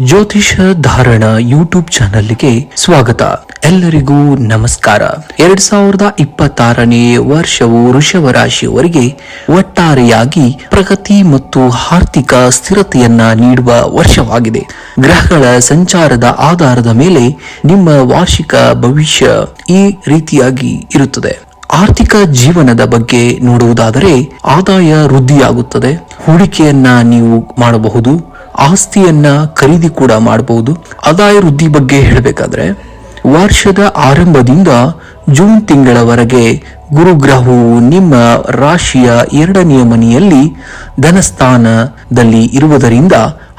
ಜ್ಯೋತಿಷ ಧಾರಣ ಯೂಟ್ಯೂಬ್ ಚಾನೆಲ್ಗೆ ಸ್ವಾಗತ. ಎಲ್ಲರಿಗೂ ನಮಸ್ಕಾರ. ಎರಡ್ ಸಾವಿರದ ಇಪ್ಪತ್ತಾರನೇ ವರ್ಷವು ವೃಷಭ ರಾಶಿಯವರಿಗೆ ಒಟ್ಟಾರೆಯಾಗಿ ಪ್ರಗತಿ ಮತ್ತು ಆರ್ಥಿಕ ಸ್ಥಿರತೆಯನ್ನ ನೀಡುವ ವರ್ಷವಾಗಿದೆ. ಗ್ರಹಗಳ ಸಂಚಾರದ ಆಧಾರದ ಮೇಲೆ ನಿಮ್ಮ ವಾರ್ಷಿಕ ಭವಿಷ್ಯ ಈ ರೀತಿಯಾಗಿ ಇರುತ್ತದೆ. ಆರ್ಥಿಕ ಜೀವನದ ಬಗ್ಗೆ ನೋಡುವುದಾದರೆ ಆದಾಯ ವೃದ್ಧಿಯಾಗುತ್ತದೆ. ಹೂಡಿಕೆಯನ್ನ ನೀವು ಮಾಡಬಹುದು. ಆಸ್ತಿಯನ್ನ ಖರೀದಿ ಕೂಡ ಮಾಡಬಹುದು. ಆದಾಯ ವೃದ್ಧಿ ಬಗ್ಗೆ ಹೇಳಬೇಕಾದ್ರೆ, ವರ್ಷದ ಆರಂಭದಿಂದ ಜೂನ್ ತಿಂಗಳವರೆಗೆ ಗುರುಗ್ರಹವು ನಿಮ್ಮ ರಾಶಿಯ ಎರಡನೆಯ ಮನೆಯಲ್ಲಿ ಧನಸ್ಥಾನದಲ್ಲಿ ಇರುವುದರಿಂದ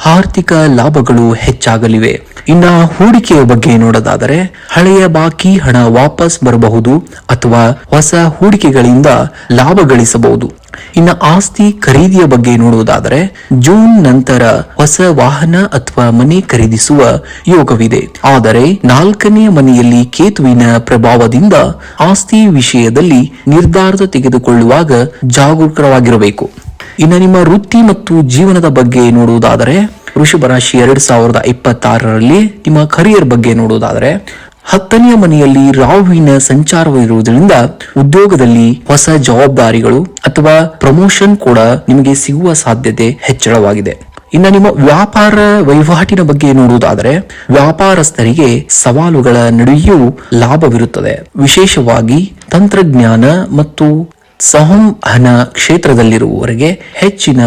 ಆರ್ಥಿಕ ಲಾಭಗಳು ಹೆಚ್ಚಾಗಲಿವೆ. ಇನ್ನ ಹೂಡಿಕೆಯ ಬಗ್ಗೆ ನೋಡೋದಾದರೆ, ಹಳೆಯ ಬಾಕಿ ಹಣ ವಾಪಸ್ ಬರಬಹುದು ಅಥವಾ ಹೊಸ ಹೂಡಿಕೆಗಳಿಂದ ಲಾಭ ಗಳಿಸಬಹುದು. ಇನ್ನ ಆಸ್ತಿ ಖರೀದಿಯ ಬಗ್ಗೆ ನೋಡುವುದಾದರೆ ಜೂನ್ ನಂತರ ಹೊಸ ವಾಹನ ಅಥವಾ ಮನೆ ಖರೀದಿಸುವ ಯೋಗವಿದೆ. ಆದರೆ ನಾಲ್ಕನೇ ಮನೆಯಲ್ಲಿ ಕೇತುವಿನ ಪ್ರಭಾವದಿಂದ ಆಸ್ತಿ ವಿಷಯದಲ್ಲಿ ನಿರ್ಧಾರ ತೆಗೆದುಕೊಳ್ಳುವಾಗ ಜಾಗರೂಕರಾಗಿರಬೇಕು. ಇನ್ನು ನಿಮ್ಮ ವೃತ್ತಿ ಮತ್ತು ಜೀವನದ ಬಗ್ಗೆ ನೋಡುವುದಾದರೆ ವೃಷಭ ರಾಶಿ ಎರಡ್ ಸಾವಿರದ ಇಪ್ಪತ್ತಾರರಲ್ಲಿ ನಿಮ್ಮ ಕರಿಯರ್ ಬಗ್ಗೆ ನೋಡುವುದಾದರೆ ಹತ್ತನೆಯ ಮನೆಯಲ್ಲಿ ರಾಹುವಿನ ಸಂಚಾರವಿರುವುದರಿಂದ ಉದ್ಯೋಗದಲ್ಲಿ ಹೊಸ ಜವಾಬ್ದಾರಿಗಳು ಅಥವಾ ಪ್ರಮೋಷನ್ ಕೂಡ ನಿಮಗೆ ಸಿಗುವ ಸಾಧ್ಯತೆ ಹೆಚ್ಚಳವಾಗಿದೆ. ಇನ್ನು ನಿಮ್ಮ ವ್ಯಾಪಾರ ವಹಿವಾಟಿನ ಬಗ್ಗೆ ನೋಡುವುದಾದರೆ ವ್ಯಾಪಾರಸ್ಥರಿಗೆ ಸವಾಲುಗಳ ನಡುವೆಯೂ ಲಾಭವಿರುತ್ತದೆ. ವಿಶೇಷವಾಗಿ ತಂತ್ರಜ್ಞಾನ ಮತ್ತು ಸಂವಹನ ಕ್ಷೇತ್ರದಲ್ಲಿರುವವರಿಗೆ ಹೆಚ್ಚಿನ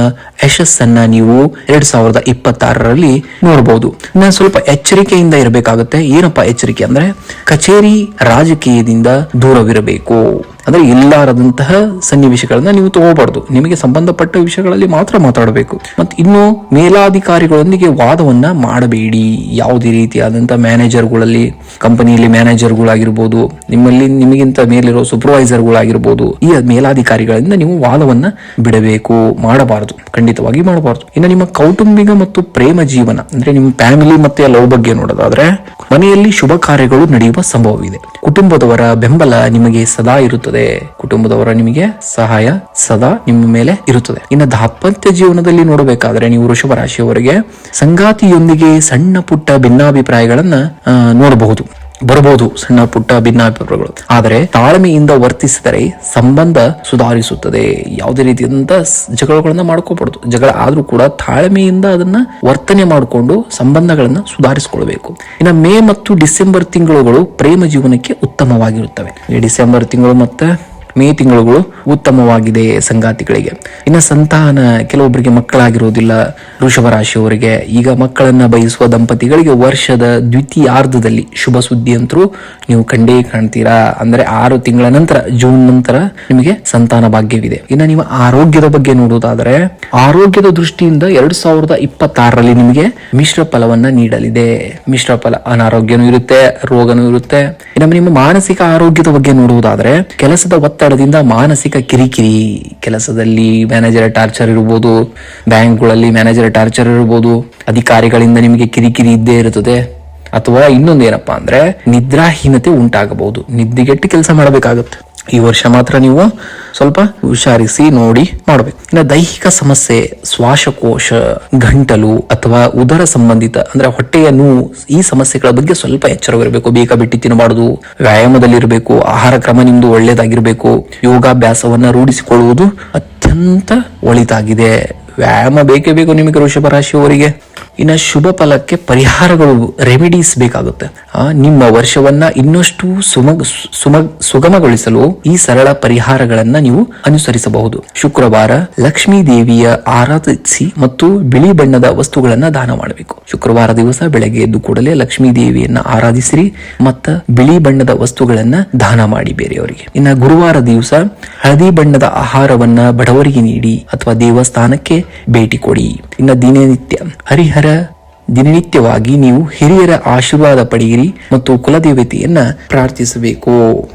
ಯಶಸ್ಸನ್ನ ನೀವು ಎರಡ್ ಸಾವಿರದ ಇಪ್ಪತ್ತಾರರಲ್ಲಿ ನೋಡಬಹುದು ನಾನು ಸ್ವಲ್ಪ ಎಚ್ಚರಿಕೆಯಿಂದ ಇರಬೇಕಾಗುತ್ತೆ. ಏನಪ್ಪಾ ಎಚ್ಚರಿಕೆ ಅಂದ್ರೆ ಕಚೇರಿ ರಾಜಕೀಯದಿಂದ ದೂರವಿರಬೇಕು. ಅಂದ್ರೆ ಇಲ್ಲಾರದಂತಹ ಸನ್ನಿವೇಶಗಳನ್ನ ನೀವು ತಗೋಬಾರ್ದು. ನಿಮಗೆ ಸಂಬಂಧಪಟ್ಟ ವಿಷಯಗಳಲ್ಲಿ ಮಾತ್ರ ಮಾತಾಡಬೇಕು. ಮತ್ತೆ ಇನ್ನು ಮೇಲಾಧಿಕಾರಿಗಳೊಂದಿಗೆ ವಾದವನ್ನ ಮಾಡಬೇಡಿ. ಯಾವುದೇ ರೀತಿಯಾದಂತಹ ಮ್ಯಾನೇಜರ್ಗಳಲ್ಲಿ, ಕಂಪನಿಯಲ್ಲಿ ಮ್ಯಾನೇಜರ್ಗಳಾಗಿರ್ಬೋದು, ನಿಮ್ಮಲ್ಲಿ ನಿಮಗಿಂತ ಮೇಲಿರೋ ಸೂಪರ್ವೈಸರ್ಗಳಾಗಿರ್ಬೋದು ಈ ಮೇಲಾಧಿಕಾರಿಗಳಿಂದ ನೀವು ವಾದವನ್ನ ಬಿಡಬೇಕು, ಮಾಡಬಾರದು. ಖಂಡಿತವಾಗಿ ಮಾಡಬಾರದು. ಇನ್ನು ನಿಮ್ಮ ಕೌಟುಂಬಿಕ ಮತ್ತು ಪ್ರೇಮ ಜೀವನ, ಅಂದ್ರೆ ನಿಮ್ಮ ಫ್ಯಾಮಿಲಿ ಮತ್ತೆ ಲವ್ ಬಗ್ಗೆ ನೋಡೋದಾದ್ರೆ, ಮನೆಯಲ್ಲಿ ಶುಭ ಕಾರ್ಯಗಳು ನಡೆಯುವ ಸಂಭವವಿದೆ. ಕುಟುಂಬದವರ ಬೆಂಬಲ ನಿಮಗೆ ಸದಾ ಇರುತ್ತದೆ. ಕುಟುಂಬದವರ ನಿಮಗೆ ಸಹಾಯ ಸದಾ ನಿಮ್ಮ ಮೇಲೆ ಇರುತ್ತದೆ. ಇನ್ನು ದಾಂಪತ್ಯ ಜೀವನದಲ್ಲಿ ನೋಡಬೇಕಾದ್ರೆ ನೀವು ವೃಷಭ ರಾಶಿಯವರಿಗೆ ಸಂಗಾತಿಯೊಂದಿಗೆ ಸಣ್ಣ ಪುಟ್ಟ ಭಿನ್ನಾಭಿಪ್ರಾಯಗಳನ್ನ ನೋಡಬಹುದು. ಬರಬಹುದು ಸಣ್ಣ ಪುಟ್ಟ ಭಿನ್ನಾಭಿಪ್ರಾಯಗಳು ಆದರೆ ತಾಳ್ಮೆಯಿಂದ ವರ್ತಿಸಿದರೆ ಸಂಬಂಧ ಸುಧಾರಿಸುತ್ತದೆ. ಯಾವುದೇ ರೀತಿಯಾದಂತ ಸ್- ಜಗಳಗಳನ್ನ ಮಾಡ್ಕೋಬಾರ್ದು. ಜಗಳ ಆದ್ರೂ ಕೂಡ ತಾಳ್ಮೆಯಿಂದ ಅದನ್ನ ವರ್ತನೆ ಮಾಡಿಕೊಂಡು ಸಂಬಂಧಗಳನ್ನ ಸುಧಾರಿಸಿಕೊಳ್ಬೇಕು. ಇನ್ನು ಮೇ ಮತ್ತು ಡಿಸೆಂಬರ್ ತಿಂಗಳುಗಳು ಪ್ರೇಮ ಜೀವನಕ್ಕೆ ಉತ್ತಮವಾಗಿರುತ್ತವೆ. ಈ ಡಿಸೆಂಬರ್ ತಿಂಗಳು ಮತ್ತೆ ಮೇ ತಿಂಗಳುಗಳು ಉತ್ತಮವಾಗಿದೆ ಸಂಗಾತಿಗಳಿಗೆ. ಇನ್ನು ಸಂತಾನ ಕೆಲವೊಬ್ಬರಿಗೆ ಮಕ್ಕಳಾಗಿರುವುದಿಲ್ಲ. ವೃಷಭ ರಾಶಿಯವರಿಗೆ ಈಗ ಮಕ್ಕಳನ್ನ ಬಯಸುವ ದಂಪತಿಗಳಿಗೆ ವರ್ಷದ ದ್ವಿತೀಯಾರ್ಧದಲ್ಲಿ ಶುಭ ಸುದ್ದಿ ಅಂತರೂ ನೀವು ಕಂಡೇ ಕಾಣ್ತೀರಾ. ಅಂದ್ರೆ ಆರು ತಿಂಗಳ ನಂತರ, ಜೂನ್ ನಂತರ ನಿಮಗೆ ಸಂತಾನ ಭಾಗ್ಯವಿದೆ. ಇನ್ನು ನೀವು ಆರೋಗ್ಯದ ಬಗ್ಗೆ ನೋಡುವುದಾದರೆ, ಆರೋಗ್ಯದ ದೃಷ್ಟಿಯಿಂದ ಎರಡ್ ಸಾವಿರದ ಇಪ್ಪತ್ತಾರರಲ್ಲಿ ನಿಮಗೆ ಮಿಶ್ರ ಫಲವನ್ನ ನೀಡಲಿದೆ. ಮಿಶ್ರ ಫಲ ಅನಾರೋಗ್ಯನೂ ಇರುತ್ತೆ, ರೋಗನೂ ಇರುತ್ತೆ. ಇನ್ನು ನಿಮ್ಮ ಮಾನಸಿಕ ಆರೋಗ್ಯದ ಬಗ್ಗೆ ನೋಡುವುದಾದ್ರೆ, ಕೆಲಸದ ಒತ್ತಡದಿಂದ ಮಾನಸಿಕ ಕಿರಿಕಿರಿ ಕೆಲಸದಲ್ಲಿ ಮ್ಯಾನೇಜರ್ ಟಾರ್ಚರ್ ಇರ್ಬೋದು, ಬ್ಯಾಂಕ್ಗಳಲ್ಲಿ ಮ್ಯಾನೇಜರ್ ಟಾರ್ಚರ್ ಇರ್ಬೋದು, ಅಧಿಕಾರಿಗಳಿಂದ ನಿಮಗೆ ಕಿರಿಕಿರಿ ಇದ್ದೇ ಇರುತ್ತದೆ. ಅಥವಾ ಇನ್ನೊಂದು ಏನಪ್ಪಾ ಅಂದ್ರೆ ನಿದ್ರಾಹೀನತೆ ಉಂಟಾಗಬಹುದು. ನಿದ್ದೆಗೆಟ್ಟು ಕೆಲಸ ಮಾಡಬೇಕಾಗುತ್ತೆ. ಈ ವರ್ಷ ಮಾತ್ರ ನೀವು ಸ್ವಲ್ಪ ಹುಷಾರಿಸಿ ನೋಡಿ ಮಾಡಬೇಕು. ಇನ್ನು ದೈಹಿಕ ಸಮಸ್ಯೆ, ಶ್ವಾಸಕೋಶ, ಗಂಟಲು ಅಥವಾ ಉದರ ಸಂಬಂಧಿತ, ಅಂದ್ರೆ ಹೊಟ್ಟೆಯ ನೋವು, ಈ ಸಮಸ್ಯೆಗಳ ಬಗ್ಗೆ ಸ್ವಲ್ಪ ಎಚ್ಚರವಿರಬೇಕು. ಬೇಗ ಬಿಟ್ಟು ತಿನ್ನಬಾರದು, ವ್ಯಾಯಾಮದಲ್ಲಿರಬೇಕು, ಆಹಾರ ಕ್ರಮ ನಿಮ್ದು ಒಳ್ಳೇದಾಗಿರ್ಬೇಕು ಯೋಗಾಭ್ಯಾಸವನ್ನ ರೂಢಿಸಿಕೊಳ್ಳುವುದು ಅತ್ಯಂತ ಒಳಿತಾಗಿದೆ. ವ್ಯಾಯಾಮ ಬೇಕೇ ಬೇಕು ನಿಮಗೆ ವೃಷಭ ರಾಶಿಯವರಿಗೆ. ಇನ್ನು ಶುಭ ಫಲಕ್ಕೆ ಪರಿಹಾರಗಳು, ರೆಮಿಡೀಸ್ ಬೇಕಾಗುತ್ತೆ. ನಿಮ್ಮ ವರ್ಷವನ್ನ ಇನ್ನಷ್ಟು ಸುಮಗ್ ಸುಮಗ್, ಸುಗಮಗೊಳಿಸಲು ಈ ಸರಳ ಪರಿಹಾರಗಳನ್ನ ನೀವು ಅನುಸರಿಸಬಹುದು. ಶುಕ್ರವಾರ ಲಕ್ಷ್ಮೀ ದೇವಿಯ ಆರಾಧಿಸಿ ಮತ್ತು ಬಿಳಿ ಬಣ್ಣದ ವಸ್ತುಗಳನ್ನ ದಾನ ಮಾಡಬೇಕು. ಶುಕ್ರವಾರ ದಿವಸ ಬೆಳಗ್ಗೆ ಎದ್ದು ಕೂಡಲೇ ಲಕ್ಷ್ಮೀ ದೇವಿಯನ್ನ ಆರಾಧಿಸಿರಿ, ಮತ್ತ ಬಿಳಿ ಬಣ್ಣದ ವಸ್ತುಗಳನ್ನ ದಾನ ಮಾಡಿ ಬೇರೆಯವರಿಗೆ. ಇನ್ನ ಗುರುವಾರ ದಿವಸ ಹಳದಿ ಬಣ್ಣದ ಆಹಾರವನ್ನ ಬಡವರಿಗೆ ನೀಡಿ ಅಥವಾ ದೇವಸ್ಥಾನಕ್ಕೆ ಭೇಟಿ ಕೊಡಿ. ಇನ್ನ ದಿನನಿತ್ಯ, ಹರಿಹರ ದಿನನಿತ್ಯವಾಗಿ ನೀವು ಹಿರಿಯರ ಆಶೀರ್ವಾದ ಪಡೆಯಿರಿ ಮತ್ತು ಕುಲದೇವತೆಯನ್ನ ಪ್ರಾರ್ಥಿಸಬೇಕು.